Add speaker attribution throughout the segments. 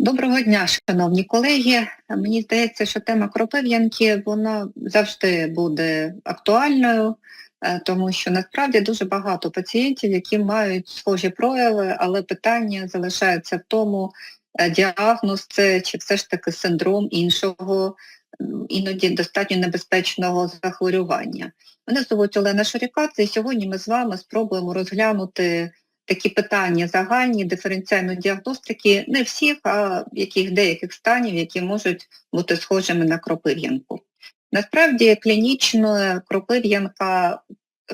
Speaker 1: Доброго дня, шановні колеги. Мені здається, що тема кропив'янки вона завжди буде актуальною, е, тому що насправді дуже багато пацієнтів, які мають схожі прояви, але питання залишається в тому, е, діагноз це чи все ж таки синдром іншого, іноді достатньо небезпечного захворювання. Мене звуть Олена Шарікац, і сьогодні ми з вами спробуємо розглянути такі питання загальні, диференціальної діагностики, не всіх, а яких деяких станів, які можуть бути схожими на кропив'янку. Насправді клінічно кропив'янка,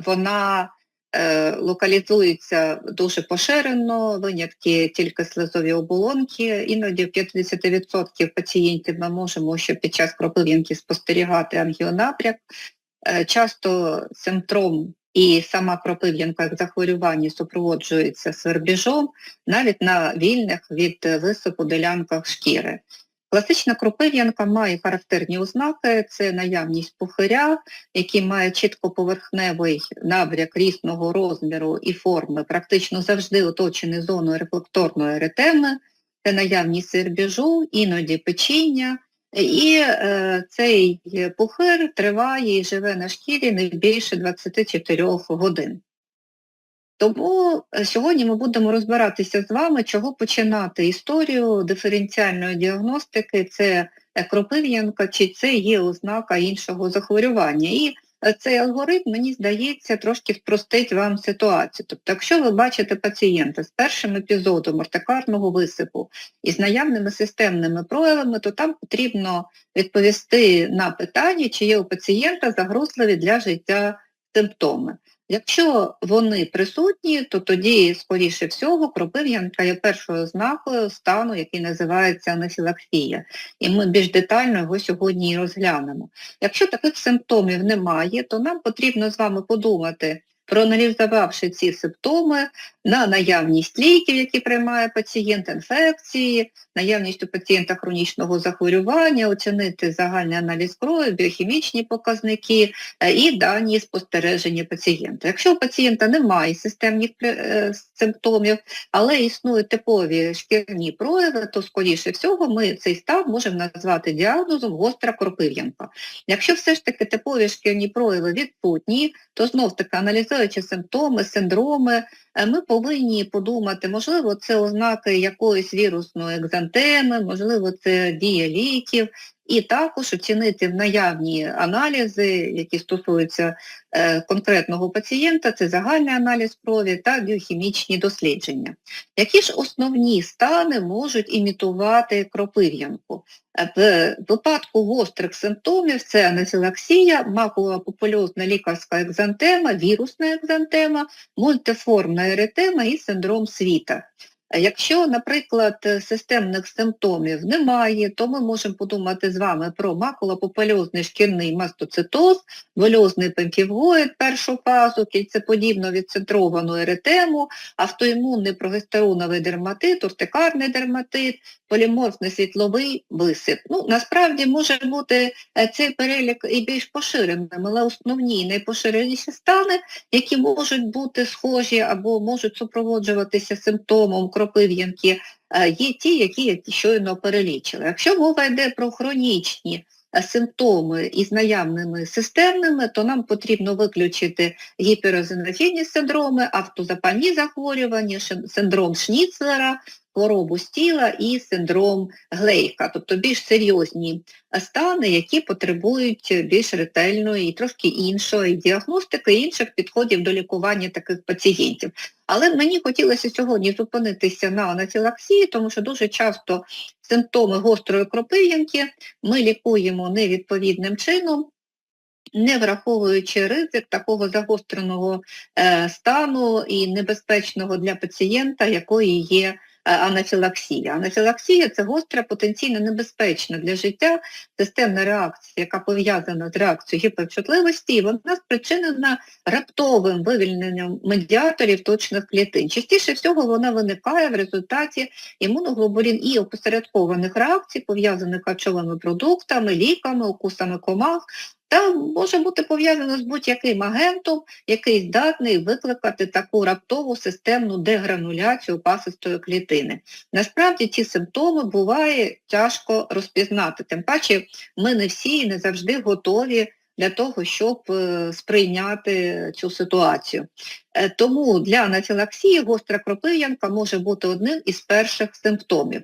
Speaker 1: вона е, локалізується дуже поширено, винятки тільки слизові оболонки. Іноді в 50% пацієнтів ми можемо ще під час кропив'янки спостерігати ангіонапряк. Е, часто симптом і сама кропив'янка як захворювання супроводжується свербіжом навіть на вільних від висипу ділянках шкіри. Класична кропив'янка має характерні ознаки, це наявність пухиря, який має чітко поверхневий набряк різного розміру і форми, практично завжди оточений зоною рефлекторної еретеми, це наявність свербіжу, іноді печіння, і е, цей пухир триває і живе на шкірі не більше 24 годин. Тому е, сьогодні ми будемо розбиратися з вами, чого починати історію диференціальної діагностики, це кропив'янка, чи це є ознака іншого захворювання. І е, цей алгоритм, мені здається, трошки спростить вам ситуацію. Тобто, якщо ви бачите пацієнта з першим епізодом ортикарного висипу і з наявними системними проявами, то там потрібно відповісти на питання, чи є у пацієнта загрозливі для життя симптоми. Якщо вони присутні, то тоді, скоріше всього, кропив'янка є першою ознакою стану, який називається анафілаксія. І ми більш детально його сьогодні і розглянемо. Якщо таких симптомів немає, то нам потрібно з вами подумати, проаналізувавши ці симптоми на наявність ліків, які приймає пацієнт, інфекції, наявність у пацієнта хронічного захворювання, оцінити загальний аналіз крові, біохімічні показники е, і дані спостереження пацієнта. Якщо у пацієнта немає системних е, симптомів, але існують типові шкірні прояви, то, скоріше всього, ми цей стан можемо назвати діагнозом гостра кропив'янка. Якщо все ж таки типові шкірні прояви відсутні, то знов таки аналізуючи симптоми, синдроми, е, ми повинні подумати, можливо, це ознаки якоїсь вірусної екзантеми, можливо, це дія ліків, і також оцінити наявні аналізи, які стосуються е, конкретного пацієнта, це загальний аналіз крові та біохімічні дослідження. Які ж основні стани можуть імітувати кропив'янку? Е, в випадку гострих симптомів це анафілаксія, макулопопульозна лікарська екзантема, вірусна екзантема, мультиформна еретема і синдром світа. Якщо, наприклад, системних симптомів немає, то ми можемо подумати з вами про макулопопульозний шкірний мастоцитоз, вольозний пемфівгоїд першу фазу, кільцеподібно відцентровану еретему, автоімунний прогестероновий дерматит, уртикарний дерматит, поліморфний світловий висип. Ну, Насправді може бути е, цей перелік і більш поширеним, але основні найпоширеніші стани, які можуть бути схожі або можуть супроводжуватися симптомом кропив'янки, е, є ті, які я щойно перелічила. Якщо мова йде про хронічні е, симптоми із наявними системними, то нам потрібно виключити гіперозенофінні синдроми, автозапальні захворювання, синдром Шніцлера, хворобу стіла і синдром Глейка, тобто більш серйозні стани, які потребують більш ретельної і трошки іншої діагностики, інших підходів до лікування таких пацієнтів. Але мені хотілося сьогодні зупинитися на анафілаксії, тому що дуже часто симптоми гострої кропив'янки ми лікуємо невідповідним чином, не враховуючи ризик такого загостреного е, стану і небезпечного для пацієнта, якої є Е, анафілаксія. Анафілаксія це гостра, потенційно небезпечна для життя системна реакція, яка пов'язана з реакцією гіперчутливості, і вона спричинена раптовим вивільненням медіаторів точних клітин. Частіше всього вона виникає в результаті імуноглобулін і опосередкованих реакцій, пов'язаних харчовими продуктами, ліками, укусами комах, та може бути пов'язано з будь-яким агентом, який здатний викликати таку раптову системну дегрануляцію пасистої клітини. Насправді ці симптоми буває тяжко розпізнати, тим паче ми не всі і не завжди готові для того, щоб е, сприйняти цю ситуацію. Е, Тому для анафілаксії гостра кропив'янка може бути одним із перших симптомів.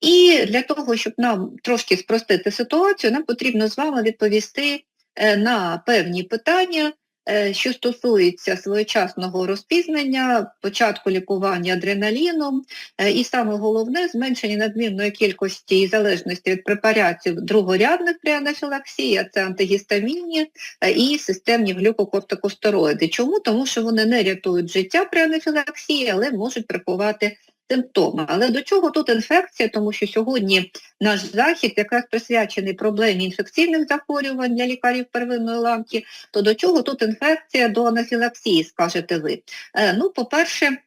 Speaker 1: І для того, щоб нам трошки спростити ситуацію, нам потрібно з вами відповісти на певні питання, е, що стосуються своєчасного розпізнання, початку лікування адреналіном, е, і саме головне зменшення надмірної кількості і залежності від препаратів другорядних при анафілаксії, а це антигістамінні е, і системні глюкокортикостероїди. Чому? Тому що вони не рятують життя при анафілаксії, але можуть приховати симптоми. Але до чого тут інфекція? Тому що сьогодні наш захід якраз присвячений проблемі інфекційних захворювань для лікарів первинної ланки, то до чого тут інфекція до анафілаксії, скажете ви? Е, ну, по-перше,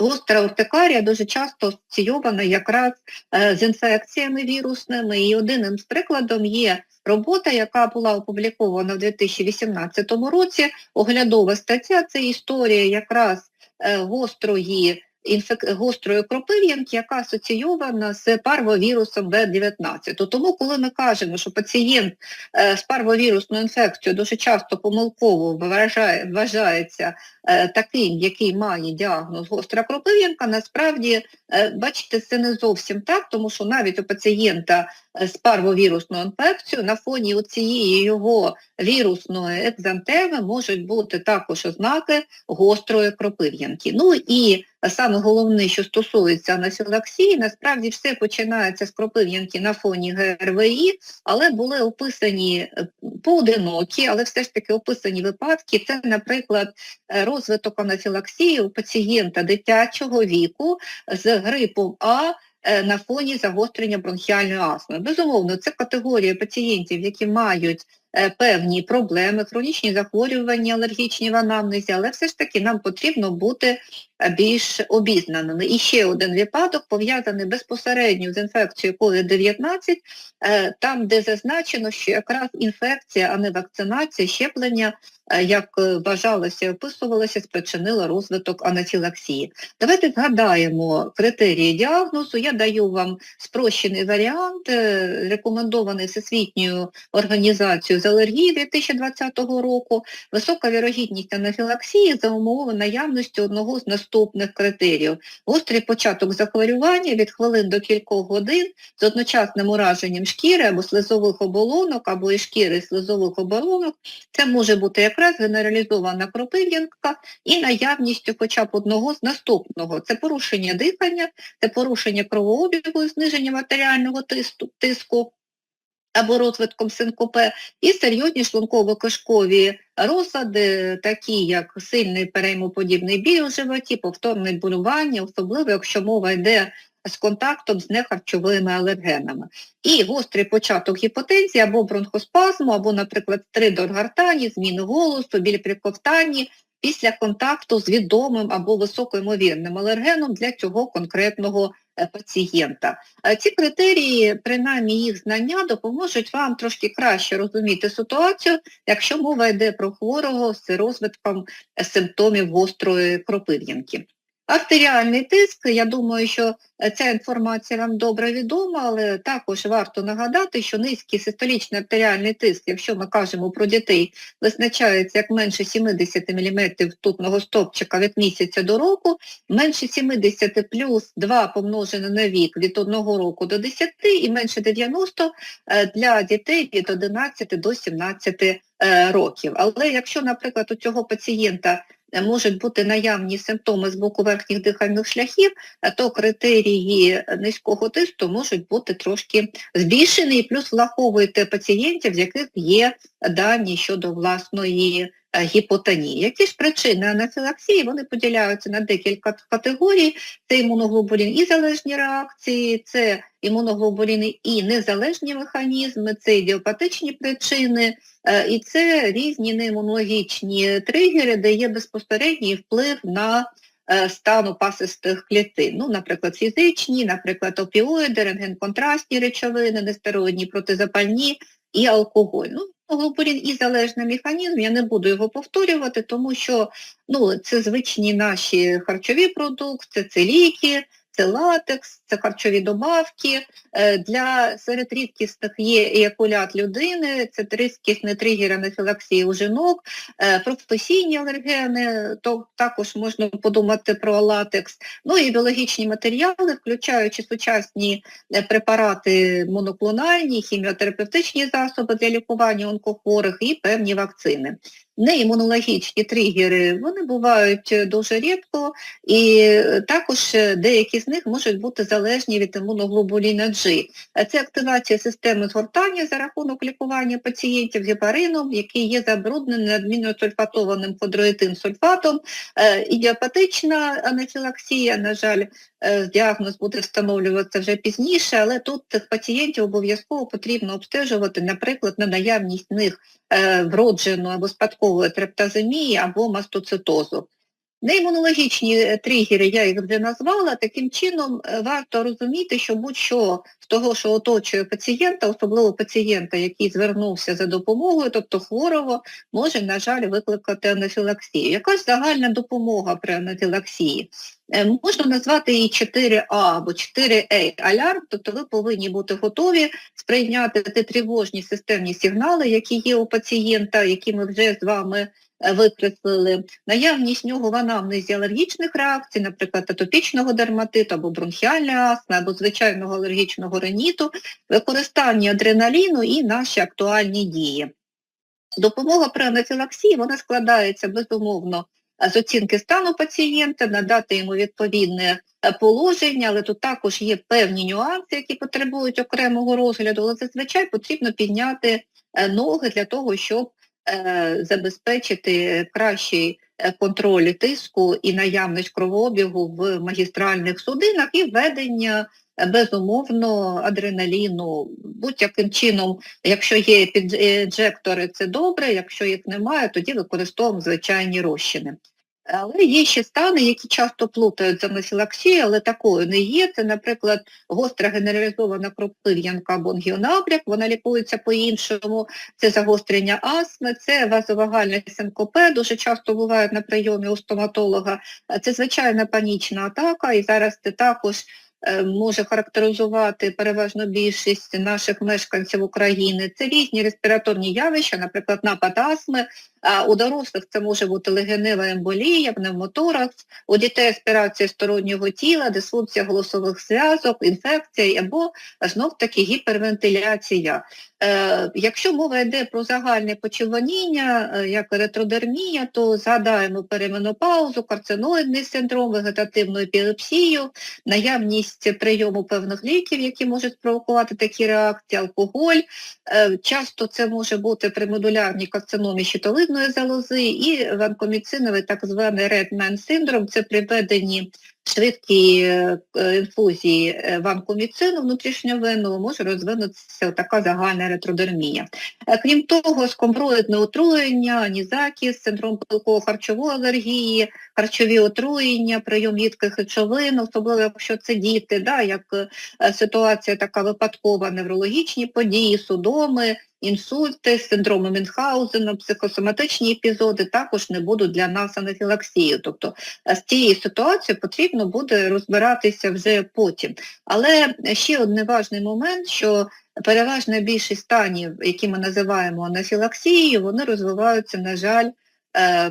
Speaker 1: Гостра уртикарія дуже часто асоційована якраз е, з інфекціями вірусними, і одним з прикладом є робота, яка була опублікована в 2018 році, оглядова стаття, це історія якраз е, гострої інфек... гострої кропив'янки, яка асоційована з парвовірусом В-19. Тому, коли ми кажемо, що пацієнт е, з парвовірусною інфекцією дуже часто помилково вважає, вважається е, таким, який має діагноз гостра кропив'янка, насправді, е, бачите, це не зовсім так, тому що навіть у пацієнта з парвовірусною інфекцією на фоні цієї його вірусної екзантеми можуть бути також ознаки гострої кропив'янки. Ну і саме головне, що стосується анафілаксії, насправді все починається з кропив'янки на фоні ГРВІ, але були описані е, поодинокі, але все ж таки описані випадки. Це, наприклад, е, розвиток анафілаксії у пацієнта дитячого віку з грипом А е, на фоні загострення бронхіальної астми. Безумовно, це категорія пацієнтів, які мають певні проблеми, хронічні захворювання, алергічні в анамнезі, але все ж таки нам потрібно бути е, більш обізнаними. І ще один випадок пов'язаний безпосередньо з інфекцією COVID-19, е, там, де зазначено, що якраз інфекція, а не вакцинація, щеплення, е, як е, вважалося і описувалося, спричинила розвиток анафілаксії. Давайте згадаємо критерії діагнозу. Я даю вам спрощений варіант, е, рекомендований Всесвітньою організацією з алергії 2020 року. Висока вірогідність анафілаксії за умови наявності одного з наступних критеріїв. Гострий початок захворювання від хвилин до кількох годин з одночасним ураженням шкіри або слизових оболонок, або і шкіри і слизових оболонок. Це може бути якраз генералізована кропив'янка і наявністю хоча б одного з наступного. Це порушення дихання, це порушення кровообігу, і зниження матеріального тиску, тиску або розвитком синкопе, і серйозні шлунково-кишкові розлади, такі як сильний переймоподібний біль у животі, повторне болювання, особливо якщо мова йде з контактом з нехарчовими алергенами. І гострий початок гіпотензії або бронхоспазму, або, наприклад, стридор гортані, зміни голосу, біль при ковтанні, після контакту з відомим або високоймовірним алергеном для цього конкретного пацієнта. Е, Ці критерії, принаймні їх знання, допоможуть вам трошки краще розуміти ситуацію, якщо мова йде про хворого з розвитком е, симптомів гострої кропив'янки. Артеріальний тиск, я думаю, що е, ця інформація вам добре відома, але також варто нагадати, що низький систолічний артеріальний тиск, якщо ми кажемо про дітей, визначається як менше 70 мм тутного стопчика від місяця до року, менше 70 плюс 2 помножене на вік від 1 року до 10 і менше 90 е, для дітей від 11 до 17 е, років. Але якщо, наприклад, у цього пацієнта можуть бути наявні симптоми з боку верхніх дихальних шляхів, то критерії низького тисту можуть бути трошки збільшені, і плюс враховуйте пацієнтів, в яких є дані щодо власної гіпотонії. Які ж причини анафілаксії? Вони поділяються на декілька категорій. Це імуноглобулін і залежні реакції, це імуноглобуліни і незалежні механізми, це ідіопатичні причини, е, і це різні неімунологічні тригери, де є безпосередній вплив на е, стан опасистих клітин. Ну, наприклад, фізичні, наприклад, опіоїди, рентгенконтрастні речовини, нестероїдні протизапальні і алкоголь. Ну, Глобулін і залежний механізм, я не буду його повторювати, тому що ну, це звичні наші харчові продукти, це ліки, це латекс, це харчові добавки. Е, Для серед рідкісних є еякулят людини, це рідкісний тригер анафілаксії у жінок, е, професійні алергени, то також можна подумати про латекс. Ну і біологічні матеріали, включаючи сучасні е, препарати моноклональні, хіміотерапевтичні засоби для лікування онкохворих і певні вакцини. Неімунологічні тригери, вони бувають е, дуже рідко, і е, також е, деякі з них можуть бути залежні від імуноглобуліна G. Це активація системи згортання за рахунок лікування пацієнтів гепарином, який є забруднений надмінно сульфатованим ходроїтин-сульфатом, Е, Ідіопатична анафілаксія, на жаль, діагноз буде встановлюватися вже пізніше, але тут цих пацієнтів обов'язково потрібно обстежувати, наприклад, на наявність в них е, вродженої або спадкової трептаземії або мастоцитозу. Неімунологічні е, тригери, я їх вже назвала, таким чином е, варто розуміти, що будь-що з того, що оточує пацієнта, особливо пацієнта, який звернувся за допомогою, тобто хворого, може, на жаль, викликати анафілаксію. Якась загальна допомога при анафілаксії. Е, Можна назвати її 4А або 4А алярм, тобто ви повинні бути готові сприйняти ті тривожні системні сигнали, які є у пацієнта, які ми вже з вами викреслили, наявність нього в анамнезі алергічних реакцій, наприклад, атопічного дерматиту або бронхіальної астми, або звичайного алергічного риніту, використання адреналіну і наші актуальні дії. Допомога при анафілаксії, вона складається безумовно з оцінки стану пацієнта, надати йому відповідне е, положення, але тут також є певні нюанси, які потребують окремого розгляду, але зазвичай потрібно підняти е, ноги для того, щоб е, забезпечити кращий е, контроль тиску і наявність кровообігу в магістральних судинах і введення е, безумовно адреналіну. Будь-яким чином, якщо є підінжектори, це добре, якщо їх немає, тоді використовуємо звичайні розчини. Але є ще стани, які часто плутають з анафілаксією, але такою не є. Це, наприклад, гостра генералізована кропив'янка або ангіонабряк, вона лікується по-іншому, це загострення астми, це вазовагальний синкопе, дуже часто бувають на прийомі у стоматолога. Це звичайна панічна атака, і зараз це також е, може характеризувати переважно більшість наших мешканців України. Це різні респіраторні явища, наприклад, напад астми, а у дорослих це може бути легенева емболія, пневмоторакс, у дітей аспірація стороннього тіла, дисфункція голосових зв'язок, інфекція або знов-таки гіпервентиляція. Е, якщо мова йде про загальне почервоніння, е, як еритродермія, то згадаємо переменопаузу, карциноїдний синдром, вегетативну епілепсію, наявність прийому певних ліків, які можуть спровокувати такі реакції, алкоголь. Е, часто це може бути при модулярній карциномі щитовидної залози і ванкоміциновий так званий Redman синдром, це при введенні швидкій е, інфузії е, ванкоміцину внутрішньовенного може розвинутися така загальна ретродермія. Е, Крім того, скомброїдне отруєння, анізакіс, синдром пилково-харчової алергії, харчові отруєння, прийом їдких речовин, особливо якщо це діти, да, як ситуація така випадкова, неврологічні події, судоми, інсульти, синдроми Мюнхгаузена, психосоматичні епізоди також не будуть для нас анафілаксією. Тобто е, з цією ситуацією потрібно буде розбиратися вже потім. Але ще один важний момент, що переважна більшість станів, які ми називаємо анафілаксією, вони розвиваються, на жаль,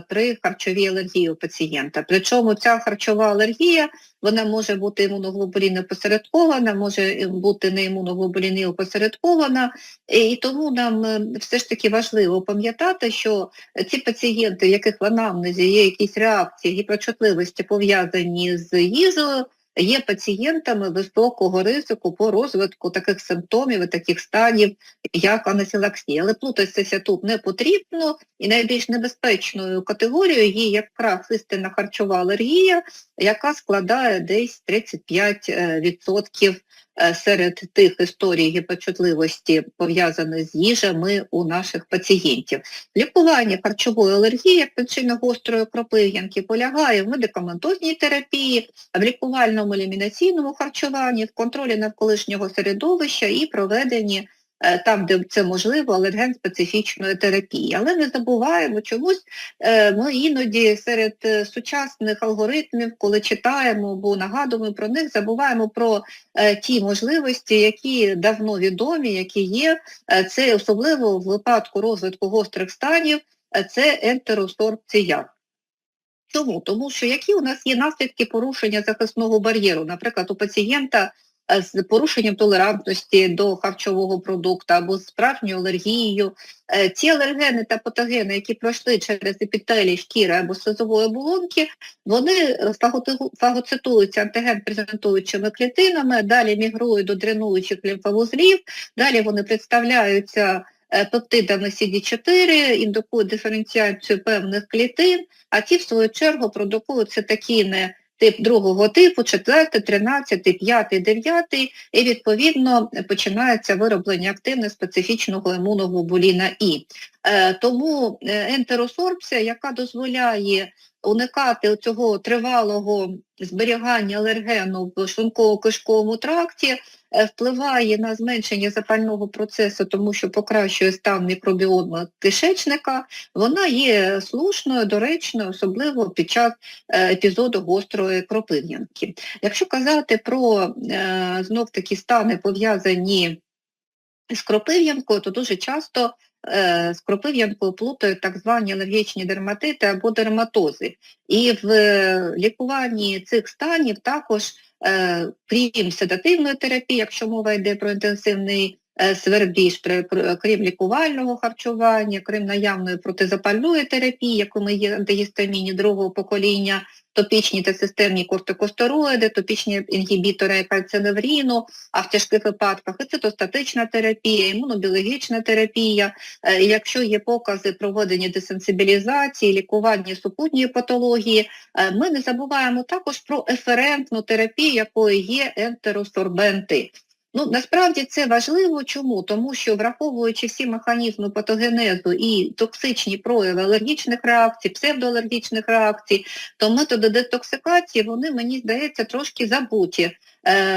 Speaker 1: при харчовій алергії у пацієнта. Причому ця харчова алергія, вона може бути імуноглобулінно посередкована, може бути не імуноглобулінно посередкована, і тому нам е, все ж таки важливо пам'ятати, що ці пацієнти, в яких в анамнезі є якісь реакції гіперчутливості пов'язані з їжею, є пацієнтами високого ризику по розвитку таких симптомів і таких станів, як анасілаксія. Але плутатися тут не потрібно, і найбільш небезпечною категорією є якраз істинна харчова алергія, яка складає десь 35% е, серед тих історій гіпочутливості, пов'язаних з їжами у наших пацієнтів. Лікування харчової алергії як причина гострої кропив'янки полягає в медикаментозній терапії, в лікувальному елімінаційному харчуванні, в контролі навколишнього середовища і проведенні е, там, де це можливо, алерген-специфічної терапії. Але не забуваємо чомусь, е, ми іноді серед е, сучасних алгоритмів, коли читаємо або нагадуємо про них, забуваємо про е, ті можливості, які давно відомі, які є. Е, Це особливо в випадку розвитку гострих станів, е, це ентеросорбція. Чому? Тому що які у нас є наслідки порушення захисного бар'єру? Наприклад, у пацієнта е, з порушенням толерантності до харчового продукту або з справжньою алергією. Е, Ці алергени та патогени, які пройшли через епітелій шкіри або слизової оболонки, вони е, фагоцитуються антиген-презентуючими клітинами, далі мігрують до дренуючих лімфовузлів, далі вони представляються е, пептидами CD4, індукують диференціацію певних клітин, а ті, в свою чергу, продукують цитокіни тип другого типу, 4, 13, 5, 9, і відповідно починається вироблення активно специфічного імуноглобуліна І. Е, тому е, ентеросорбція, яка дозволяє уникати цього тривалого зберігання алергену в шлунково-кишковому тракті, е, впливає на зменшення запального процесу, тому що покращує стан мікробіома кишечника, вона є слушною, доречною, особливо під час е, епізоду гострої кропив'янки. Якщо казати про е, знов-таки стани пов'язані з кропив'янкою, то дуже часто е, з кропив'янкою плутають так звані алергічні дерматити або дерматози. І в е, лікуванні цих станів також, е, крім седативної терапії, якщо мова йде про інтенсивний е, свербіж, крім лікувального харчування, крім наявної протизапальної терапії, якими є антигістаміні другого покоління, топічні та системні кортикостероїди, топічні інгібітори кальциневріну, а в тяжких випадках і цитостатична терапія, імунобіологічна терапія. Е, Якщо є покази проведення десенсибілізації, лікування супутньої патології, е, ми не забуваємо також про еферентну терапію, якою є ентеросорбенти. Ну, насправді це важливо. Чому? Тому що враховуючи всі механізми патогенезу і токсичні прояви алергічних реакцій, псевдоалергічних реакцій, то методи детоксикації, вони, мені здається, трошки забуті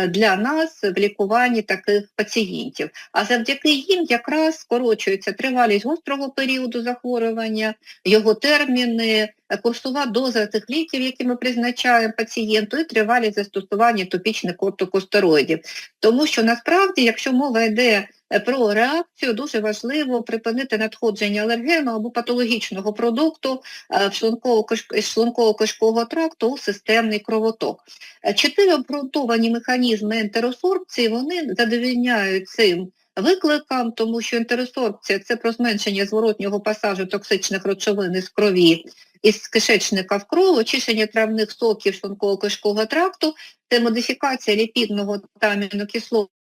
Speaker 1: для нас в лікуванні таких пацієнтів. А завдяки їм якраз скорочується тривалість гострого періоду захворювання, його терміни, е, курсова доза тих ліків, які ми призначаємо пацієнту, і тривалість застосування топічних кортикостероїдів. Тому що насправді, якщо мова йде е, про реакцію, дуже важливо припинити надходження алергену або патологічного продукту е, в шлунково-киш- із шлунково-кишкового тракту у системний кровоток. Е, Чотири обґрунтовані механізми ентеросорбції, вони задовільняють цим викликам, тому що ентеросорбція – це про зменшення зворотнього пасажу токсичних речовин із крові із кишечника в кров, очищення травних соків шлунково-кишкового тракту, це модифікація ліпідного та амінокислотного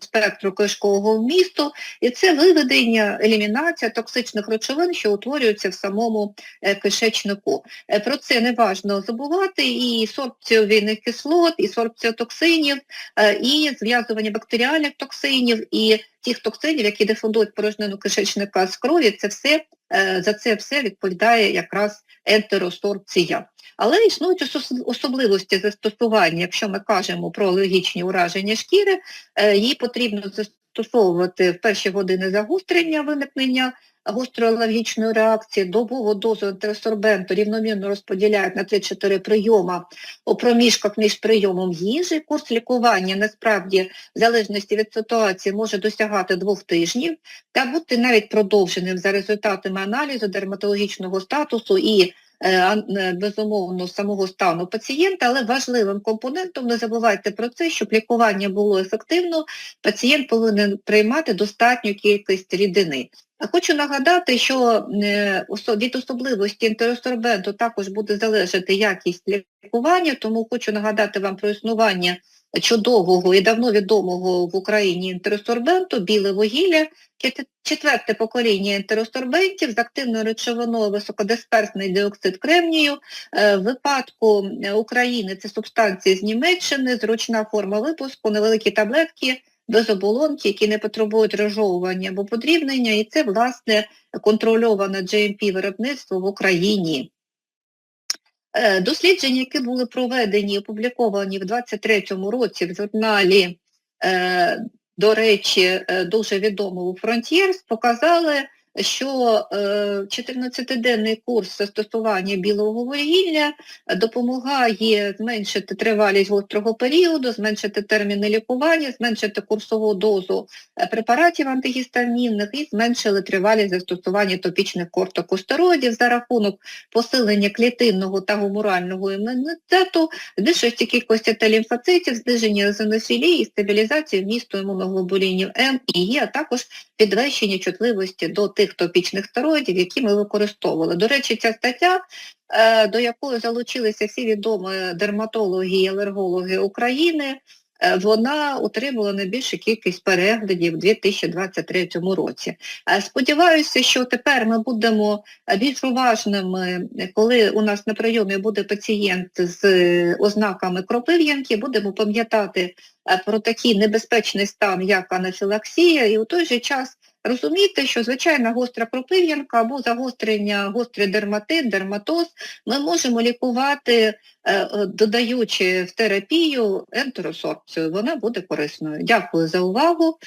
Speaker 1: спектру кишкового вмісту, і це виведення, елімінація токсичних речовин, що утворюються в самому е, кишечнику. Е, Про це не важливо забувати, і сорбцію вільних кислот, і сорбцію токсинів, е, і зв'язування бактеріальних токсинів, і тих токсинів, які дифундують порожнину кишечника з крові, це все, за це все відповідає якраз ентеросорбція. Але існують особливості застосування, якщо ми кажемо про алергічні ураження шкіри, е, її потрібно застосовувати в перші години загострення виникнення гострої алергічної реакції, добову дозу антисорбенту рівномірно розподіляють на 3-4 прийома у проміжках між прийомом їжі. Курс лікування насправді в залежності від ситуації може досягати двох тижнів та бути навіть продовженим за результатами аналізу дерматологічного статусу і безумовно самого стану пацієнта, але важливим компонентом не забувайте про це, щоб лікування було ефективно, пацієнт повинен приймати достатню кількість рідини. Хочу нагадати, що е, від особливості інтеросорбенту також буде залежати якість лікування, тому хочу нагадати вам про існування чудового і давно відомого в Україні інтеросорбенту біле вугілля, четверте покоління інтеросорбентів з активною речовиною високодисперсний діоксид кремнію. Е, В випадку України це субстанції з Німеччини, зручна форма випуску, невеликі таблетки, без оболонки, які не потребують розжовування або подрібнення, і це, власне, контрольоване GMP-виробництво в Україні. Е, Дослідження, які були проведені і опубліковані в 2023 році в журналі е, до речі, е, дуже відомому Frontiers, показали, що е, 14-денний курс застосування білого вугілля допомагає зменшити тривалість гострого періоду, зменшити терміни лікування, зменшити курсову дозу е, препаратів антигістамінних і зменшили тривалість застосування топічних кортикостероїдів за рахунок посилення клітинного та гуморального імунітету, збільшується кількості та лімфоцитів, зниження езонофілії і стабілізації вмісту імуноглобулінів М і Е, а також підвищення чутливості до тих топічних стероїдів, які ми використовували. До речі, ця стаття, е, до якої залучилися всі відомі дерматологи і алергологи України, е, вона отримала найбільшу кількість переглядів у 2023 році. Е, Сподіваюся, що тепер ми будемо більш уважними, коли у нас на прийомі буде пацієнт з ознаками кропив'янки, будемо пам'ятати про такий небезпечний стан, як анафілаксія, і у той же час розуміти, що звичайна гостра пропив'янка або загострення, гострий дерматит, дерматоз ми можемо лікувати, е, додаючи в терапію ентеросорбцію. Вона буде корисною. Дякую за увагу.